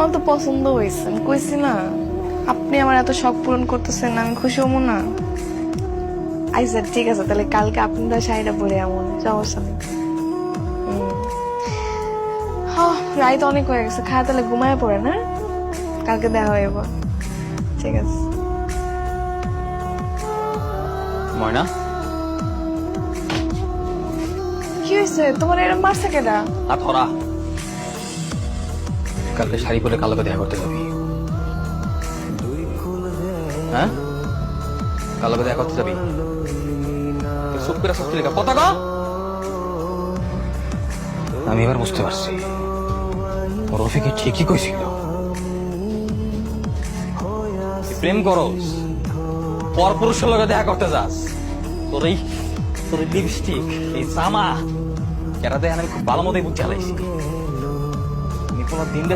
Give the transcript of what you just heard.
আমার তো পছন্দ হয়েছে। আমি কইছি না আপনি আমার এত শখ পূরণ করতেছেন আমি খুশি হব না। আচ্ছা ঠিক আছে তাহলে কালকে আপনি আপনার শাড়িটা পরে এমন সমস্যা নেই। হ্যাঁ রাইত অনেক হয়ে গেছে খায় তাহলে ঘুমায় পড়ে না? কালকে দেখা হইব। ঠিক আছে। ময়না? কি হয়েছে তোমার এরকম মারছে হাত ধরা কালকে শাড়ি পরে কালোকে দেখা করতে যাবি। হ্যাঁ? কালোকে দেখা করতে যাবি? চুপ করে সত্যি লেখা। কথা। আমি এবার বুঝতে পারছি। রফিকে ঠিকই কইছিল। প্রেম করস? পর পুরুষের লগে দেখা করতে যাস। তোর এই তোর লিপস্টিক এই জামা, এরা দেখেন আমি খুব ভালো মতোই বুঝতে হালাইছি দিন